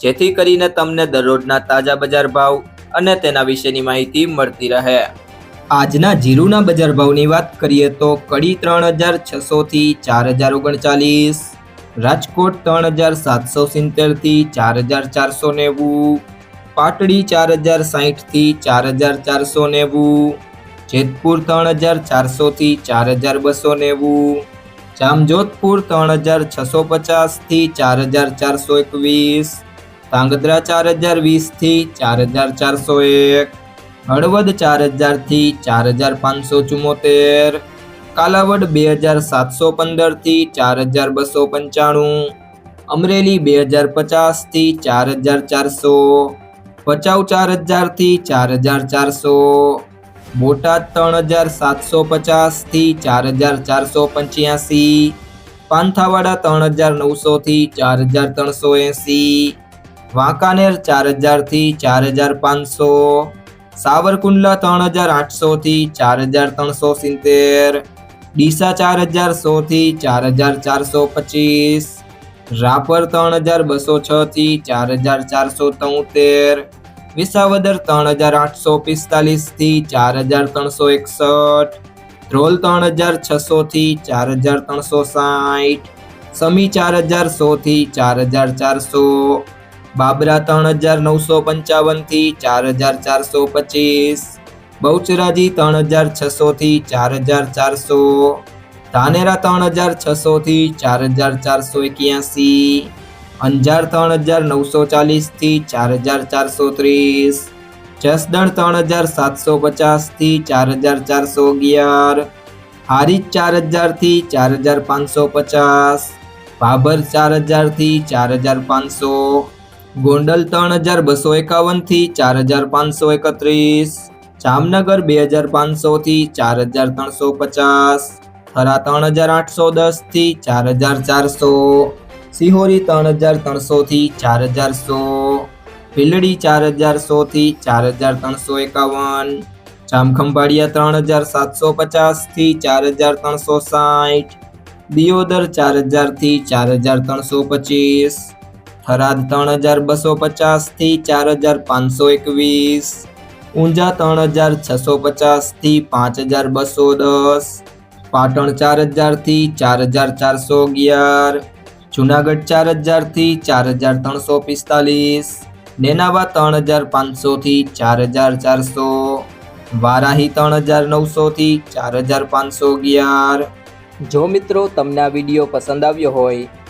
જેથી કરીને તમને દરરોજના તાજા બજાર ભાવ અને તેના વિશેની માહિતી મળતી રહે. આજના જીરુના બજાર ભાવની વાત કરીએ તો કડી ત્રણ હજાર છસો થી ચાર હજાર ઓગણચાલીસ, રાજકોટ ત્રણ હજાર સાતસો સિત્તેરથી ચાર હજાર ચારસો નેવું પાટડી ચાર હજાર સાહીઠથી ચાર હજાર ચારસો નેવું જેતપુર ત્રણ હજાર ચારસો થી ચાર હજાર બસો નેવું, જામજોધપુર ત્રણ હજાર છસો પચાસથી ચાર હજાર ચારસો એકવીસ ધાંગધ્રા ચાર હજાર વીસથી ચાર હજાર ચારસો એક, હળવદ ચાર હજારથી ચાર હજાર પાંચસો ચુમ્મોતેર કાલાવડ બે હજાર સાતસો પંદરથી ચાર હજાર બસો પંચાણું, અમરેલી બે હજાર પચાસથી ચાર હજાર ચારસો, ભચાઉ ચાર હજારથી ચાર હજાર ચારસો, બોટાદ ત્રણ હજાર સાતસો પચાસથી ચાર હજાર ચારસો પંચ્યાસી, પાંથાવાડા ત્રણ હજાર નવસોથી ચાર હજાર ત્રણસો એંસી વાંકાનેર ચાર હજારથી ચાર હજાર પાંચસો સાવરકુંડલા ત્રણ હજાર આઠસોથી ચાર હજાર ત્રણસો સિત્તેર ડીસા ચાર હજાર સોથી ચાર હજાર ચારસો પચીસ રાપર ત્રણ હજાર બસો છથી ચાર હજાર ચારસો તોતેર વિસાવદર ત્રણ હજાર આઠસો પિસ્તાલીસથી ચાર હજાર ત્રણસો એકસઠ ધ્રોલ ત્રણ હજાર છસોથી ચાર હજાર ત્રણસો સાઠ સમી ચાર હજાર સોથી ચાર હજાર ચારસો બાબરા ત્રણ હજાર નવસો પંચાવનથી ચાર હજાર ચારસો પચીસ. બહુચરાજી ત્રણ હજાર છસોથી ચાર હજાર ચારસો. ધાનેરા ત્રણ હજાર છસોથી ચાર હજાર ચારસો એક્યાસી. અંજાર ત્રણ હજાર નવસો ચાલીસથી ચાર હજાર ચારસો ત્રીસ. જસદણ ત્રણ હજાર સાતસો પચાસથી ચાર હજાર ચારસો અગિયાર. હારીજ ચાર હજારથી ચાર હજાર પાંચસો પચાસ. ભાભર ચાર હજારથી ચાર હજાર પાંચસો. ગોંડલ ત્રણ હજાર બસો એકાવનથી ચાર હજાર પાંચસો એકત્રીસ. જામનગર બે હજાર પાંચસોથી ચાર હજાર ત્રણસો પચાસ. થરા ત્રણ હજાર આઠસો દસથી ચાર હજાર ચારસો. સિહોરી ત્રણ હજાર ત્રણસોથી ચાર હજાર સો. ભીલડી ચાર હજાર સોથી ચાર હજાર ત્રણસો એકાવન. જામખંભાળિયા ત્રણ હજાર સાતસો પચાસથી ચાર હજાર ત્રણસો સાઠ. દિયોદર ચાર હજારથી ચાર હજાર ત્રણસો પચીસ. થરાદ ત્રણ હજાર બસો પચાસથી ચાર હજાર પાંચસો એકવીસ. ઊંઝા ત્રણ હજાર છસો પચાસથી પાંચ હજાર બસો દસ. પાટણ ચાર હજારથી ચાર હજાર ચારસો અગિયાર. જુનાગઢ ચાર હજારથી ચાર હજાર ત્રણસો પિસ્તાલીસ. નેનાવા ત્રણ હજાર પાંચસોથી ચાર હજાર ચારસો. વારાહી ત્રણ હજાર નવસોથી ચાર હજાર પાંચસો અગિયાર. જો મિત્રો તમને આ વીડિયો પસંદ આવ્યો હોય